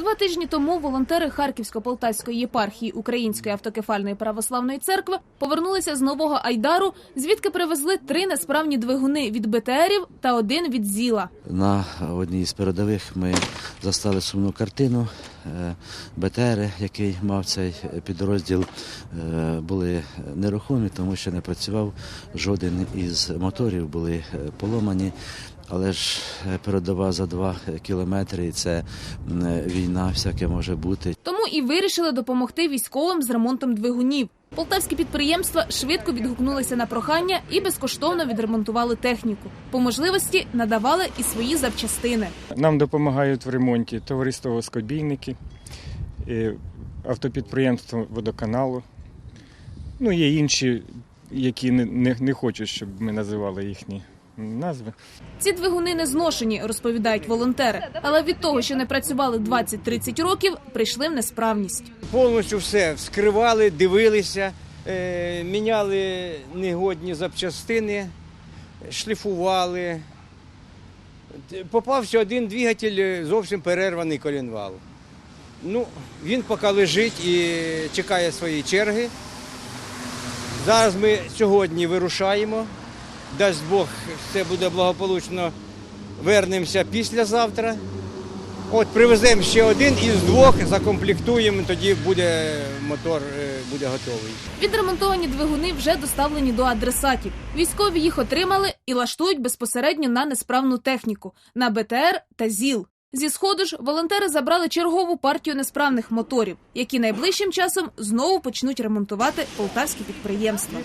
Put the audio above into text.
Два тижні тому волонтери Харківсько-Полтавської єпархії Української автокефальної православної церкви повернулися з нового Айдару, звідки привезли три несправні двигуни від БТРів та один від ЗІЛа. На одній з передових ми застали сумну картину. Е, БТР, який мав цей підрозділ, е, були нерухомі, тому що не працював жоден із моторів, були е, поломані. Але ж е, передова за два кілометри, і це е, війна, всяке може бути. Тому і вирішили допомогти військовим з ремонтом двигунів. Полтавські підприємства швидко відгукнулися на прохання і безкоштовно відремонтували техніку. По можливості надавали і свої запчастини. Нам допомагають в ремонті товариство «Воскобійники», е, автопідприємство водоканалу. Ну, є інші, які не, не, не хочуть, щоб ми називали їхні назви. Ці двигуни не зношені, розповідають волонтери. Але від того, що не працювали 20-30 років, прийшли в несправність. Повністю все вскривали, дивилися, е, міняли негодні запчастини, шліфували. Попався один двигатель, зовсім перерваний колінвал. Ну, він поки лежить і чекає своєї черги. Зараз ми сьогодні вирушаємо. Дасть Бог, все буде благополучно. Вернемося післязавтра. От привеземо ще один із двох, закомплектуємо, тоді буде мотор е, буде готовий. Відремонтовані двигуни вже доставлені до адресатів. Військові їх отримали і лаштують безпосередньо на несправну техніку на БТР та ЗІЛ. Зі сходу ж волонтери забрали чергову партію несправних моторів, які найближчим часом знову почнуть ремонтувати полтавські підприємства.